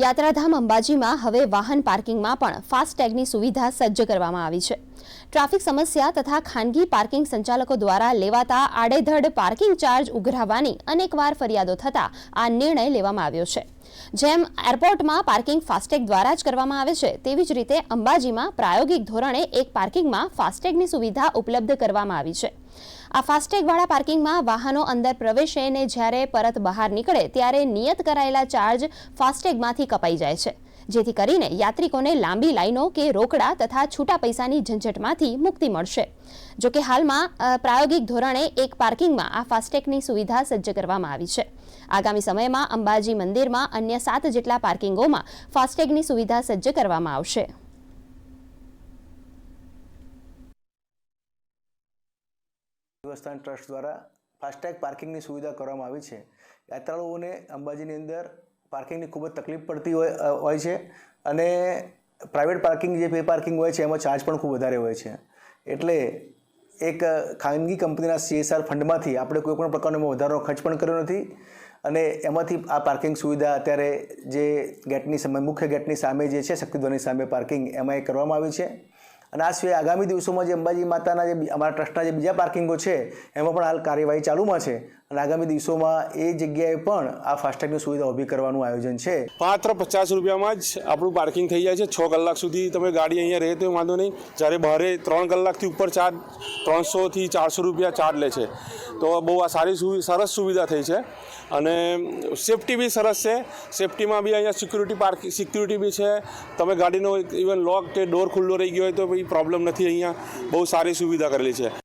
યાત્રાધામ અંબાજીમાં હવે વાહન પાર્કિંગમાં પણ ફાસ્ટેગની સુવિધા સજ્જ કરવામાં આવી છે. ટ્રાફિક સમસ્યા તથા ખાનગી પાર્કિંગ સંચાલકો દ્વારા લેવાતા આડેધડ પાર્કિંગ ચાર્જ ઉઘરાવવાની અનેકવાર ફરિયાદો થતા આ નિર્ણય લેવામાં આવ્યો છે. જેમ એરપોર્ટમાં પાર્કિંગ ફાસ્ટેગ દ્વારા જ કરવામાં આવે છે, તેવી જ રીતે અંબાજીમાં પ્રાયોગિક ધોરણે એક પાર્કિંગમાં ફાસ્ટેગની સુવિધા ઉપલબ્ધ કરવામાં આવી છે. આ ફાસ્ટેગવાળા પાર્કિંગમાં વાહનો અંદર પ્રવેશે ને જ્યારે પરત બહાર નીકળે ત્યારે નિયત કરાયેલા ચાર્જ ફાસ્ટેગમાંથી કપાઈ જાય છે. જેથી કરીને યાત્રિકોને લાંબી લાઈનો કે રોકડા તથા છૂટા પૈસાની ઝંઝટમાંથી મુક્તિ મળશે. જો કે હાલમાં પ્રાયોગિક ધોરણે એક પાર્કિંગમાં આ ફાસ્ટેગની સુવિધા સજ્જ કરવામાં આવી છે. આગામી સમયમાં અંબાજી મંદિરમાં અન્ય સાત જેટલા પાર્કિંગોમાં ફાસ્ટેગની સુવિધા સજ્જ કરવામાં આવશે. દેવસ્થાન ટ્રસ્ટ દ્વારા ફાસ્ટેગ પાર્કિંગની સુવિધા કરવામાં આવી છે. યાત્રાળુઓને અંબાજીની અંદર પાર્કિંગની ખૂબ જ તકલીફ પડતી હોય હોય છે અને પ્રાઇવેટ પાર્કિંગ જે પે પાર્કિંગ હોય છે, એમાં ચાર્જ પણ ખૂબ વધારે હોય છે. એટલે એક ખાનગી કંપનીના સીએસઆર ફંડમાંથી આપણે કોઈપણ પ્રકારનો વધારો ખર્ચ પણ કર્યો નથી અને એમાંથી આ પાર્કિંગ સુવિધા અત્યારે જે ગેટની સામે, મુખ્ય ગેટની સામે જે છે, શક્તિધ્વની સામે પાર્કિંગ, એમાં એ કરવામાં આવી છે. અને આ સિવાય આગામી દિવસોમાં જે અંબાજી માતાના જે અમારા ટ્રસ્ટના જે બીજા પાર્કિંગો છે, એમાં પણ હાલ કાર્યવાહી ચાલુમાં છે. અને આગામી દિવસોમાં એ જગ્યાએ પણ આ ફાસ્ટેગની સુવિધા ઊભી કરવાનું આયોજન છે. માત્ર પચાસ રૂપિયામાં જ આપણું પાર્કિંગ થઈ જાય છે. છ કલાક સુધી તમે ગાડી અહીંયા રહે તો વાંધો નહીં. જ્યારે બહારે ત્રણ કલાકથી ઉપર ચાર્જ, ત્રણસોથી ચારસો રૂપિયા ચાર્જ લે છે. તો બહુ આ સારી સરસ સુવિધા થઈ છે. અને સેફટી બી સરસ છે. સેફટીમાં બી અહીંયા સિક્યુરિટી પાર્ક સિક્યુરિટી બી છે. તમે ગાડીનો ઇવન લોક કે ડોર ખુલ્લો રહી ગયો હોય તો બી પ્રોબ્લેમ નથી અહીંયા. બહુ સારી સુવિધા કરેલી છે.